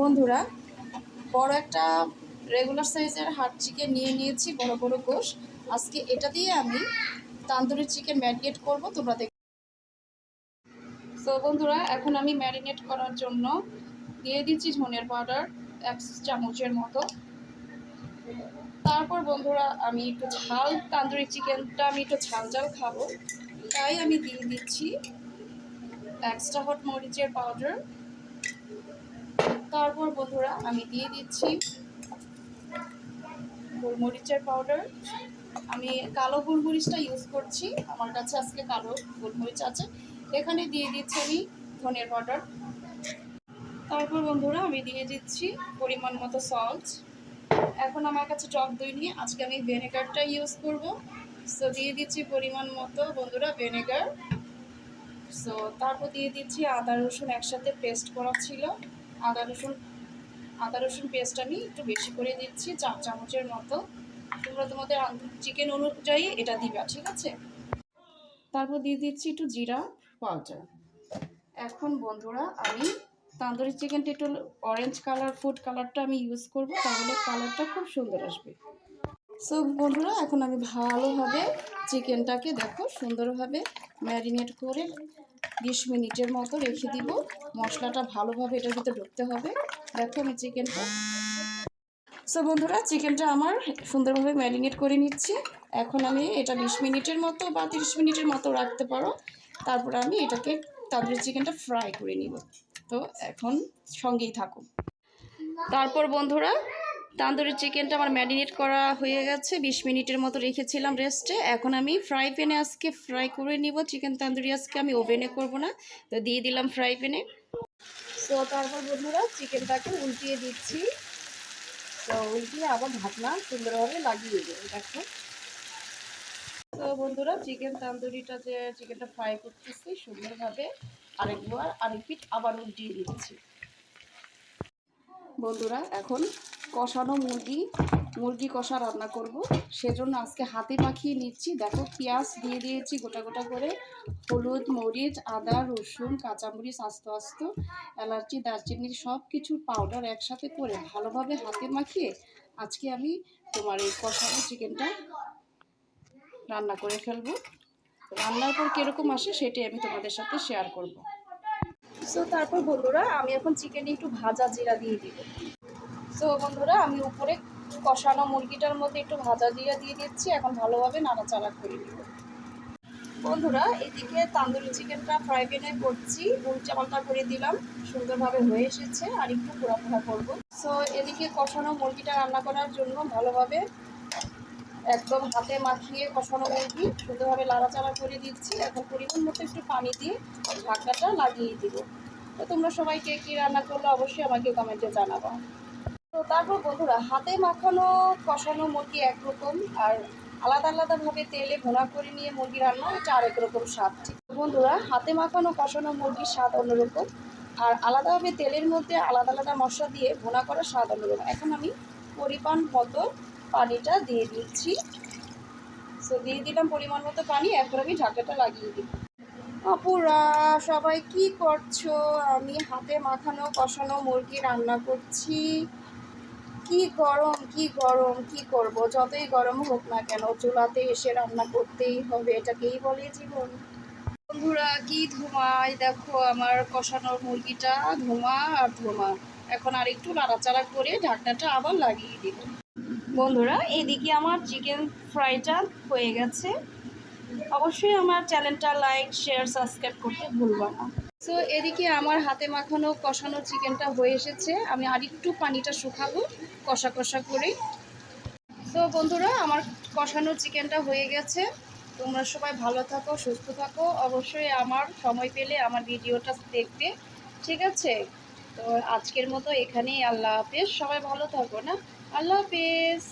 বন্ধুরা, বড় একটা রেগুলার সাইজের হাট চিকেন নিয়ে নিয়েছি, বড় বড় গোশ। আজকে এটা দিয়ে আমি তান্দুরি চিকেন ম্যারিনেট করব, তোমরা দেখ। তো বন্ধুরা, এখন আমি ম্যারিনেট করার জন্য দিয়ে দিচ্ছি ধনের পাউডার এক চামচের মতো। তারপর বন্ধুরা, আমি একটু ঝাল তান্দুরি চিকেনটা আমি একটু ঝাল ঝাল খাব। তাই আমি দিয়ে দিচ্ছি এক্সট্রা হট মরিচের পাউডার তারপর বন্ধুরা আমি দিয়ে দিচ্ছি গোলমরিচের পাউডার আমি কালো গোলমরিচটা ইউজ করছি। আমার কাছে আজকে কালো গোলমরিচ আছে। এখানে দিয়ে দিচ্ছি আমি ধনের পাউডার তারপর বন্ধুরা আমি দিয়ে দিচ্ছি পরিমাণ মতো সল্ট এখন আমার কাছে টক দই নিয়ে আজকে আমি ভিনেগারটা ইউজ করব। সো দিয়ে দিচ্ছি পরিমাণ মতো বন্ধুরা ভিনেগার সো তারপর দিয়ে দিচ্ছি আদা রসুন একসাথে পেস্ট করা ছিল। আদা রসুন আদা রসুন পেস্ট আমি একটু বেশি করে দিচ্ছি, চার চামচের মতো। তোমরা তোমাদের চিকেন অনুযায়ী এটা দিবা, ঠিক আছে? তারপর দিয়ে দিচ্ছি একটু জিরা, পাউডার। এখন বন্ধুরা, আমি তান্দুরি চিকেনটা একটু অরেঞ্জ কালার ফুড কালারটা আমি ইউজ করব, তাহলে কালারটা খুব সুন্দর আসবে। সো বন্ধুরা, এখন আমি ভালোভাবে চিকেনটাকে দেখো, সুন্দরভাবে ম্যারিনেট করে বিশ মিনিটের মতো রেখে দিব। মশলাটা ভালোভাবে এটার ভিতরে ঢুকতে হবে। দেখো আমি চিকেনটা। সো বন্ধুরা, চিকেনটা আমার সুন্দরভাবে ম্যারিনেট করে নিচ্ছি। এখন আমি এটা বিশ মিনিটের মতো বা তিরিশ মিনিটের মতো রাখতে পারো। তারপর আমি এটাকে তান্দুরি চিকেনটা ফ্রাই করে নিব। তো এখন সঙ্গেই থাকো তারপর বন্ধুরা তান্দুরি চিকেনটা আমার ম্যারিনেট করা হয়ে গেছে। বিশ মিনিটের মতো রেখেছিলাম রেস্টে। এখন আমি ফ্রাই প্যানে আজকে ফ্রাই করে নিব। চিকেন তান্দুরি আজকে আমি ওভেনে করব না। তো দিয়ে দিলাম ফ্রাই প্যানে। তো তারপর বন্ধুরা, চিকেনটাকে উল্টিয়ে দিচ্ছি। তো উল্টিয়ে আবার ঢাকনা সুন্দরভাবে লাগিয়ে দেবো, দেখো। তো বন্ধুরা, চিকেন তান্দুরিটা যে, চিকেনটা ফ্রাই করতেছি সুন্দরভাবে আরেকবার আরেক পিঠ আবার উল্টিয়ে দিচ্ছি। বন্ধুরা, এখন কষানো মুরগি মুরগি কষা রান্না করব। সেজন্য আজকে হাতে মাখিয়ে নিচ্ছি। দেখো, পেঁয়াজ দিয়ে দিয়েছি গোটা গোটা করে। হলুদ, মরিচ, আদা, রসুন, কাঁচামরিচ, আস্ত আস্ত, এলাচি, দারচিনি সব কিছু পাউডার একসাথে করে ভালোভাবে হাতে মাখিয়ে আজকে আমি তোমার এই কষানো চিকেনটা রান্না করে ফেলব। রান্নার পর কীরকম আসে সেটাই আমি তোমাদের সাথে শেয়ার করব। সো তারপর বন্ধুরা, আমি এখন চিকেনে একটু ভাজা জিরা দিয়ে দিব। সো বন্ধুরা, আমি উপরে কষানো মুরগিটার মধ্যে একটু ভাজা জিরা দিয়ে দিচ্ছি। এখন ভালোভাবে নাড়াচাড়া করে দিব বন্ধুরা, এদিকে তান্দুরি চিকেনটা ফ্রাই প্যানে করছি। উল্টা পাল্টা করে দিলাম। সুন্দরভাবে হয়ে এসেছে। আর একটু পোড়া পোড়া করব। সো এদিকে কষানো মুরগিটা রান্না করার জন্য ভালোভাবে একদম হাতে মাখিয়ে কষানো মুরগি। সুন্দরভাবে লাড়াচাড়া করে দিচ্ছি। এখন পরিমাণ মতো একটু পানি দিয়ে ঢাকনাটা লাগিয়ে দিব। তো তোমরা সবাই কে কী রান্না করল অবশ্যই আমাকে কমেন্টে জানাব। তো তারপর বন্ধুরা, হাতে মাখানো, কষানো মুরগি একরকম আর আলাদা আলাদাভাবে তেলে ভোনা করে নিয়ে মুরগি রান্না, এটা আরেক রকম স্বাদ। ঠিক। বন্ধুরা, হাতে মাখানো, কষানো মুরগির স্বাদ অন্যরকম আর আলাদাভাবে তেলের মধ্যে আলাদা আলাদা মশলা দিয়ে ভোনা করার স্বাদ অন্যরকম। এখন আমি পরিমাণ মতো পানিটা দিয়ে দিচ্ছি। সো দিয়ে দিলাম পরিমাণ মতো পানি এখন আমি ঢাকাটা লাগিয়ে দিই আপুরা, সবাই কি করছ? আমি হাতে মাখানো, কষানো মুরগি রান্না করছি। কি গরম কি গরম, কি করব? যতই গরম হোক না কেন, চুলাতে এসে রান্না করতেই হবে, এটাকেই বলে জীবন। বন্ধুরা, কি ধোঁয়ায়? দেখো, আমার কষানোর মুরগিটা ধোঁয়া আর ধোঁয়া। এখন আর একটু নাড়াচাড়া করে ঢাকনাটা আবার লাগিয়ে দিব। বন্ধুরা, এদিকে আমার চিকেন ফ্রাইটা হয়ে গেছে। অবশ্যই আমার চ্যানেলটা লাইক, শেয়ার, সাবস্ক্রাইব করতে ভুলবো না। সো এদিকে আমার হাতে মাখানো কষানো চিকেনটা হয়ে এসেছে। আমি আরেকটু পানিটা শুকাবো, কষা কষা করে। সো বন্ধুরা, আমার কষানো চিকেনটা হয়ে গেছে। তোমরা সবাই ভালো থাকো, সুস্থ থাকো। অবশ্যই আমার সময় পেলে আমার ভিডিওটা দেখবে। ঠিক আছে? তো, আজকের মতো এখানেই আল্লাহ হাফেজ। সবাই ভালো থাকো, না? আল্লাহ হাফেজ